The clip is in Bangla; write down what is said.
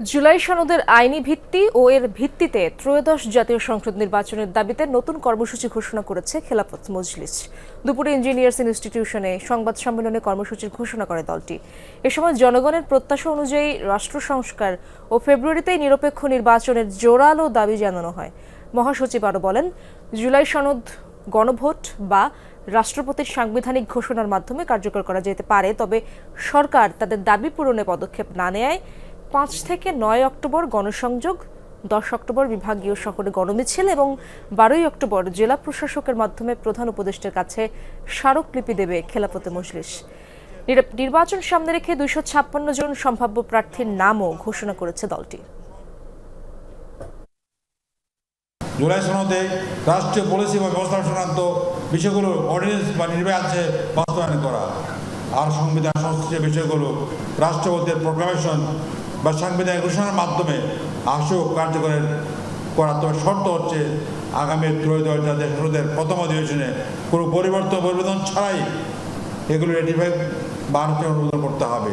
জুলাই সনদের আইনি ভিত্তি ও এর ভিত্তিতে ত্রয়োদশ জাতীয় সংসদ নির্বাচনের দাবিতে নতুন কর্মসূচি ঘোষণা করেছে খেলাফত মজলিস। দুপুরে ইঞ্জিনিয়ার্স ইনস্টিটিউশনে সংবাদ সম্মেলনে কর্মসূচির ঘোষণা করে দলটি। এ সময় জনগণের প্রত্যাশা অনুযায়ী রাষ্ট্র সংস্কার ও ফেব্রুয়ারিতেই নিরপেক্ষ নির্বাচনের জোরালো দাবি জানানো হয়। মহাসচিব আরও বলেন, জুলাই সনদ গণভোট বা রাষ্ট্রপতির সাংবিধানিক ঘোষণার মাধ্যমে কার্যকর করা যেতে পারে, তবে সরকার তাদের দাবি পূরণে পদক্ষেপ না নেয় পাঁচ থেকে নয় অক্টোবর গণসংযোগ, দশ অক্টোবর বিভাগীয় শহরে গণমিছিল এবং বারোই অক্টোবর জেলা প্রশাসকের মাধ্যমে প্রধান উপদেষ্টার কাছে স্মারকলিপি দেবে খেলাফতে মজলিস। নির্বাচন সামনে রেখে দুইশো ছাপ্পান্ন জন সম্ভাব্য প্রার্থীর নামও ঘোষণা করেছে দলটি। জুলাই সনদে রাষ্ট্রীয় পলিসি বা ব্যবস্থা সংক্রান্ত বিষয়গুলো অর্ডিন্যান্স বা নির্বাহী আছে বাস্তবায়ন করা। আর সংবিধান সংশ্লিষ্ট বিষয়গুলো রাষ্ট্রপতির প্রোক্লামেশন বা সাংবিধানিক ঘোষণার মাধ্যমে আশু কার্যকরের করার, তবে শর্ত হচ্ছে আগামী ত্রয়োদশ জাতীয় সংসদের প্রথম অধিবেশনে কোনো পরিবর্তন পরিবর্তন ছাড়াই এগুলো রেটিফাই বা অনুমোদন করতে হবে।